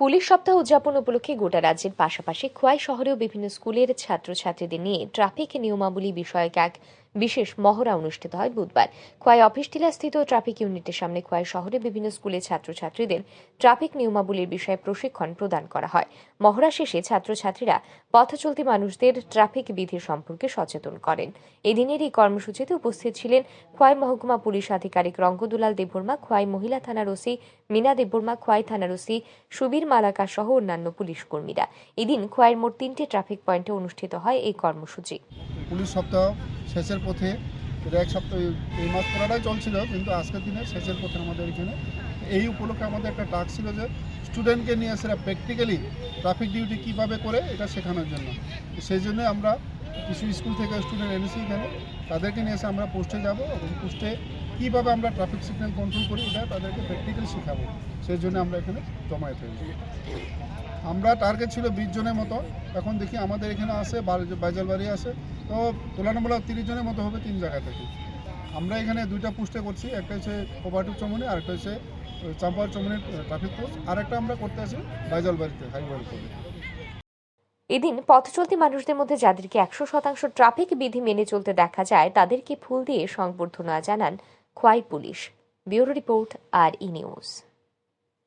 Police সপ্তাহ উদযাপন উপলক্ষে গোটা রাজ্যের পাশাপাশি খোয়াই শহরেও বিভিন্ন স্কুলের ছাত্রছাত্রীদের নিয়ে ট্রাফিক নিয়মাবলী বিষয়ক এক বিশেষ মহড়া অনুষ্ঠিত হয় বুধবার। খোয়াই অফিস টিলা স্থিত ট্রাফিক ইউনিটের সামনে খোয়াই শহরে বিভিন্ন স্কুলের ছাত্রছাত্রীদের ট্রাফিক নিয়মাবলীর বিষয়ে প্রশিক্ষণ প্রদান করা হয়। মহড়া শেষে ছাত্রছাত্রীরা পথ চলতি মানুষদের ট্রাফিক বিধি সম্পর্কে সচেতন করেন। এদিনের এই কর্মসূচিতে উপস্থিত ছিলেন খোয়াই মহকুমা পুলিশ আধিকারিক রঙ্গদুলাল দেববর্মা, খোয়াই মহিলা থানার ওসি মিনা দেববর্মা, খোয়াই থানার ওসি সুবীর মালাকা সহ অন্যান্য পুলিশ কর্মীরা। এদিন খোয়াইয়ের মোট তিনটি ট্রাফিক পয়েন্টে অনুষ্ঠিত হয় এই কর্মসূচি। পুলিশ সপ্তাহ শেষের পথে, এটা এক সপ্তাহ, এই মাস পুরাটাই চলছিল, কিন্তু আজকের দিনে শেষের পথে আমাদের এখানে এই উপলক্ষে আমাদের একটা টাস্ক ছিল যে স্টুডেন্টকে নিয়ে সেটা প্র্যাকটিক্যালি ট্রাফিক ডিউটি কীভাবে করে এটা শেখানোর জন্য। সেই জন্য আমরা কিছু স্কুল থেকে স্টুডেন্ট এনেছি এখানে, তাদেরকে নিয়ে এসে আমরা পোস্টে যাব এবং পোস্টে কীভাবে আমরা ট্রাফিক সিগন্যাল কন্ট্রোল করি, এটা তাদেরকে প্র্যাকটিক্যালি শেখাবো। সেই জন্য আমরা এখানে জমায়েত হয়েছি। আমরা টার্গেট ছিল বিশ জনের মতো। এখন দেখি আমাদের এখানে আসে বাইজালবাড়ি আসে তো তুলনামূলক তিরিশ জনের মতো হবে তিন জায়গা থেকে। আমরা এখানে দুইটা পোস্টে করছি, একটা হচ্ছে কোপাটু চমনি, আর একটা হচ্ছে চাম্পার চমনির ট্রাফিক পোস্ট আর একটা আমরা করতে আছি বাইজালবাড়িতে, হাইওয়ে করে এদিন পথ চলতি মানুষদের মধ্যে যাদেরকে একশো শতাংশ ট্রাফিক বিধি মেনে চলতে দেখা যায়, তাদেরকে ফুল দিয়ে সংবর্ধনা জানান Khowai police. Bureau report, R E News.